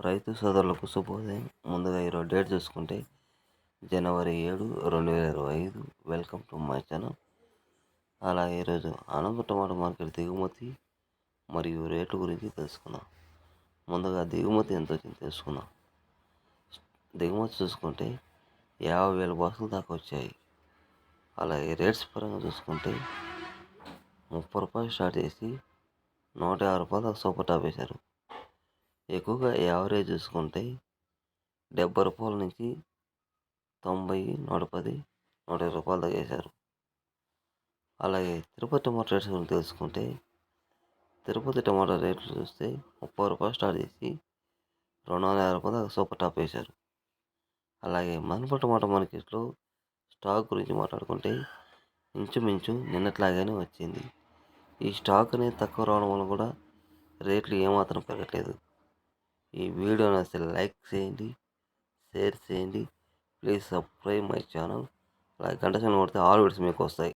రైతు సోదరులకు శుభోదయం. ముందుగా ఈరోజు డేట్ చూసుకుంటే జనవరి ఏడు రెండు వేల ఇరవై ఐదు. Welcome to my channel. అలా ఈరోజు అనంత టమాటా మార్కెట్ దిగుమతి మరియు రేటు గురించి తెలుసుకుందాం. ముందుగా దిగుమతి ఎంత వచ్చింది తెలుసుకుందాం. దిగుమతి చూసుకుంటే యాభై వేల బాక్సులు దాకా వచ్చాయి. అలాగే రేట్స్ పరంగా చూసుకుంటే ముప్పై రూపాయలు స్టార్ట్ చేసి నూట యాభై రూపాయలు దాకా సూపర్ టాప్ వేశారు. ఎక్కువగా యావరేజ్ చూసుకుంటే డెబ్బై రూపాయల నుంచి తొంభై నూట పది నూట ఇరవై రూపాయల దాకా వేశారు. అలాగే తిరుపతి టమాటా రేట్స్ గురించి తెలుసుకుంటే తిరుపతి టమాటా రేట్లు చూస్తే ముప్పై రూపాయలు స్టార్ట్ చేసి రెండు వందల యాభై రూపాయలు సూపర్ టాప్ వేశారు. అలాగే మనప టమాటా మార్కెట్లో స్టాక్ గురించి మాట్లాడుకుంటే ఇంచుమించు నిన్నట్లాగానే వచ్చింది. ఈ స్టాక్ అనేది తక్కువ రావడం వల్ల కూడా రేట్లు ఏమాత్రం పెరగట్లేదు. ఈ వీడియో నచ్చితే లైక్ చేయండి షేర్ చేయండి. Please subscribe my channel. అలాగే గంట కొడితే ఆల్ వీడియోస్ మీకు వస్తాయి.